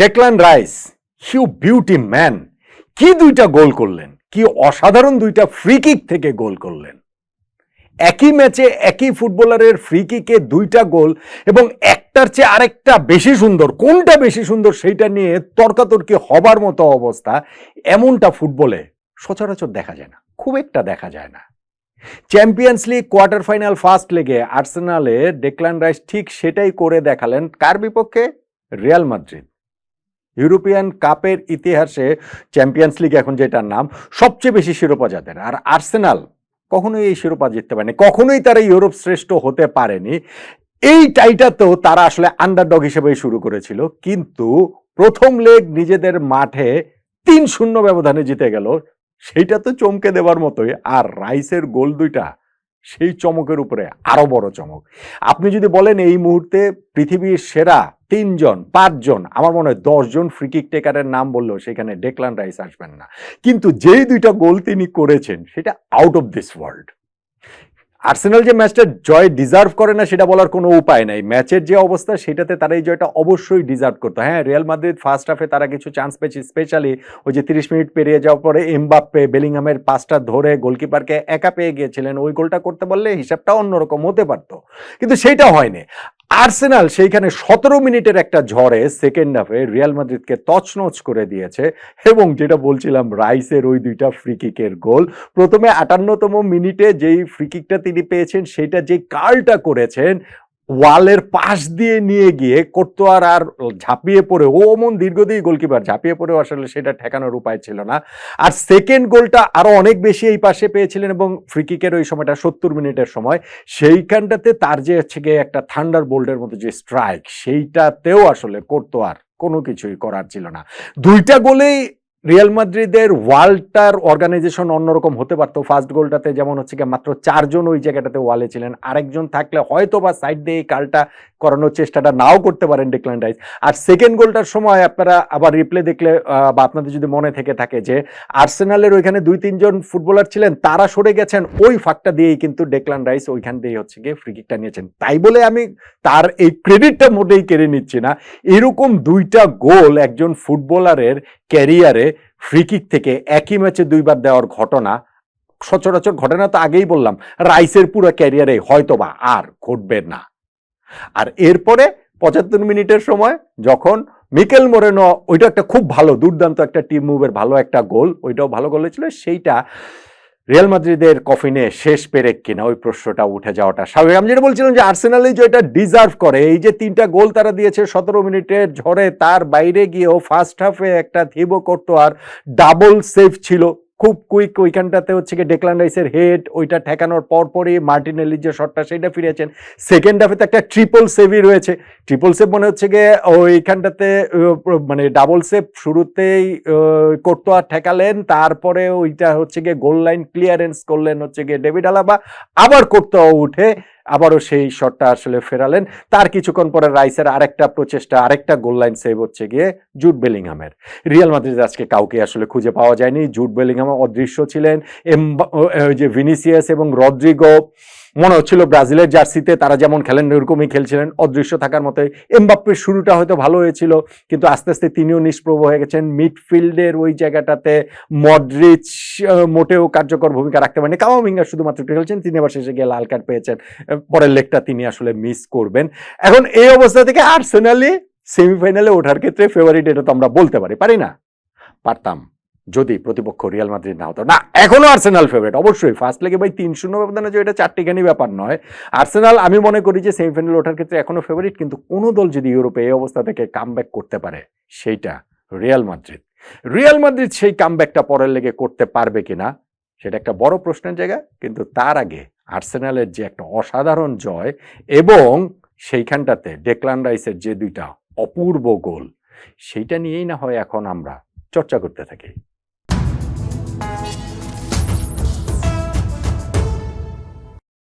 Declan Rice হিউ beauty man কি দুইটা গোল করলেন? কি অসাধারণ দুইটা ফ্রি কিক থেকে গোল করলেন? একই ম্যাচে একই ফুটবলারের ফ্রি কিকে দুইটা গোল এবং একটার চেয়ে আরেকটা বেশি সুন্দর, কোনটা বেশি সুন্দর সেইটা নিয়ে তর্কাতর্কি হবার মতো অবস্থা, এমনটা ফুটবলে সচরাচর দেখা যায় না, খুব একটা দেখা যায় না। Champions League quarter final first লেগে আর্সেনালে ডেকলান রাইস ঠিক সেটাই করে দেখালেন, কার বিপক্ষে? রিয়াল মাদ্রিদ ইউরোপিয়ান কাপের ইতিহাসে চ্যাম্পিয়ন্স লিগ এখন যেটার নাম, সবচেয়ে বেশি শিরোপা যাদের। আর আর্সেনাল কখনোই এই শিরোপা জিততে পারেনি, কখনোই তারা ইউরোপ শ্রেষ্ঠ হতে পারেনি। এই টাইটাতেও তারা আসলে আন্ডারডগ হিসেবেই শুরু করেছিল। কিন্তু প্রথম লেগ নিজেদের মাঠে তিন শূন্য ব্যবধানে জিতে গেল। সেইটা তো চমকে দেওয়ার মতোই। আর রাইসের গোল দুইটা, সেই চমকের উপরে আরও বড় চমক। আপনি যদি বলেন এই মুহূর্তে পৃথিবীর সেরা তিনজন, পাঁচজন, আমার মনে হয় দশজন ফ্রিকিক টেকারের নাম বললেও সেখানে ডেকলান রাইস আসবেন না। কিন্তু যেই দুইটা গোল তিনি করেছেন, সেটা out of this world Arsenal যে ম্যাচটা জয় ডিজার্ভ করে না, সেটা বলার কোনো উপায় নাই। ম্যাচের যে অবস্থা, সেটাতে তারা এই জয়টা অবশ্যই ডিজার্ভ করতো। হ্যাঁ রিয়াল মাদ্রিদ ফার্স্ট হাফে তারা কিছু চান্স পেয়েছে স্পেশালি ওই যে তিরিশ মিনিট পেরিয়ে যাওয়ার পরে এমবাপ্পে বেলিংহামের পাসটা ধরে গোলকিপারকে একা পেয়ে গিয়েছিলেন। ওই গোলটা করতে পারলে হিসাবটা অন্যরকম হতে পারতো। কিন্তু সেইটা হয়নি। আর্সেনাল সেইখানে সতেরো মিনিটের একটা ঝড়ে সেকেন্ড হাফে রিয়াল মাদ্রিদকে তছনছ করে দিয়েছে এবং যেটা বলছিলাম, রাইসের ওই দুইটা ফ্রিকিকের গোল। প্রথমে আটান্নতম মিনিটে যেই ফ্রিকিকটা তিনি পেয়েছেন, সেটা যে কালটা করেছেন ওয়ালের পাশ দিয়ে নিয়ে গিয়ে কোর্তোয়ার আর ঝাঁপিয়ে পড়ে, ও মন দীর্ঘদিন গোলকিপার ঝাঁপিয়ে পড়েও আসলে সেটা ঠেকানোর উপায় ছিল না। আর সেকেন্ড গোলটা আরও অনেক বেশি এই পাশে পেয়েছিলেন এবং ফ্রিকিকের ওই সময়টা সত্তর মিনিটের সময়। সেইখানটাতে তার যে হচ্ছে গিয়ে একটা থান্ডার বোল্টের মতো যে স্ট্রাইক সেইটাতেও আসলে কোর্তোয়ার কোনো কিছুই করার ছিল না। দুইটা গোলেই রিয়াল মাদ্রিদের ওয়ালটার অর্গানাইজেশন অন্যরকম হতে পারতো। ফার্স্ট গোলটাতে যেমন হচ্ছে কি মাত্র চারজন ওই জায়গাটাতে ওয়ালে ছিলেন। আরেকজন থাকলে হয়তো বা সাইড দিয়ে এই কালটা করানোর চেষ্টাটা নাও করতে পারেন ডেকলান রাইস আর সেকেন্ড গোলটার সময় আপনারা আবার রিপ্লে দেখলে বা আপনাদের যদি মনে থেকে থাকে যে আর্সেনালের ওইখানে দুই তিনজন ফুটবলার ছিলেন, তারা সরে গেছেন, ওই ফাঁকটা দিয়েই কিন্তু ডেকলান রাইস ওইখান দিয়ে হচ্ছে গিয়ে ফ্রি কিকটা নিয়েছেন। তাই বলে আমি তার এই ক্রেডিটটা মোটেই কেড়ে নিচ্ছি না। এরকম দুইটা গোল একজন ফুটবলারের ক্যারিয়ারে ফ্রি কিক থেকে একই ম্যাচে দুইবার দেওয়ার ঘটনা, সচরাচর ঘটনা তো আগেই বললাম রাইসের পুরো ক্যারিয়ারে হয়তোবা আর ঘটবে না। আর এরপরে পঁচাত্তর মিনিটের সময় যখন মিকেল মোরেনো, ওইটা একটা খুব ভালো, দুর্দান্ত একটা টিম মুভের ভালো একটা গোল, ওইটাও ভালো গোল হয়েছিল, সেইটা রিয়াল মাদ্রিদের কফিনে শেষ পেরেক কিনা, ওই প্রশ্নটা উঠে যাওয়াটা স্বাভাবিক। আমি যেটা বলছিলাম যে আর্সেনাল যে এটা ডিজার্ভ করে, এই যে তিনটা গোল তারা দিয়েছে সতেরো মিনিটের ঝড়ে, তার বাইরে গিয়েও ফার্স্ট হাফে একটা থিবো করতো আর ডাবল সেভ ছিল। খুব কুইক ওইখানটাতে হচ্ছে গিয়ে ডেকলান রাইসের হেড ওইটা ঠেকানোর পরপরই মার্টিনেলির যে শটটা সেইটা ফিরেছেন সেকেন্ড হাফে তো একটা ট্রিপল সেভি রয়েছে। ট্রিপল সেভ মনে হচ্ছে গিয়ে, ওইখানটাতে মানে ডাবল সেভ শুরুতেই করতো আর ঠেকালেন, তারপরে ওইটা হচ্ছে গিয়ে গোল লাইন ক্লিয়ারেন্স করলেন হচ্ছে গিয়ে ডেভিড আলাবা আবার করতো উঠে, আবারও সেই শটটা আসলে ফেরালেন। তার কিছুক্ষণ পরে রাইসের আরেকটা প্রচেষ্টা, আরেকটা গোল লাইন সেভ হচ্ছে গিয়ে জুট বেলিংহামের রিয়াল মাদ্রিদ আজকে কাউকে আসলে খুঁজে পাওয়া যায়নি। জুট বেলিংহাম অদৃশ্য ছিলেন। এম যে ভিনিসিয়াস এবং রদ্রিগো মনে হচ্ছিল ব্রাজিলের জার্সিতে তারা যেমন খেলেন, ওরকমই খেলছিলেন। অদৃশ্য থাকার মতোই। এমবাপ্পের শুরুটা হয়তো ভালো হয়েছিল, কিন্তু আস্তে আস্তে তিনিও নিষ্প্রভ হয়ে গেছেন। মিডফিল্ডের ওই জায়গাটাতে মডরিচ মোটেও কার্যকর ভূমিকা রাখতে পারেনি। কামামিঙ্গা শুধুমাত্র খেলছেন, তিনি আবার শেষে গিয়ে লাল কার্ড পেয়েছেন। পরের লেগটা তিনি আসলে মিস করবেন। এখন এই অবস্থা থেকে আর্সেনালি সেমিফাইনালে ওঠার ক্ষেত্রে ফেভারিট এটা তো আমরা বলতে পারি পারি না? পারতাম। যদি প্রতিপক্ষ রিয়াল মাদ্রিদ না হতো না, এখনও আর্সেনাল ফেভারিট অবশ্যই ফার্স্ট লেগে ভাই তিন শূন্য ব্যবধানে যে এটা চারটিখানি ব্যাপার নয়। আর্সেনাল, আমি মনে করি যে সেমিফাইনাল ওঠার ক্ষেত্রে এখনও ফেভারিট কিন্তু কোনো দল যদি ইউরোপে এই অবস্থা থেকে কামব্যাক করতে পারে, সেইটা রিয়াল মাদ্রিদ। রিয়াল মাদ্রিদ সেই কামব্যাকটা পরের লেগে করতে পারবে কিনা, সেটা একটা বড় প্রশ্নের জায়গা, কিন্তু তার আগে আর্সেনালের যে একটা অসাধারণ জয় এবং সেইখানটাতে ডেকলান রাইসের যে দুইটা অপূর্ব গোল, সেইটা নিয়েই না হয় এখন আমরা চর্চা করতে থাকি। Thank you.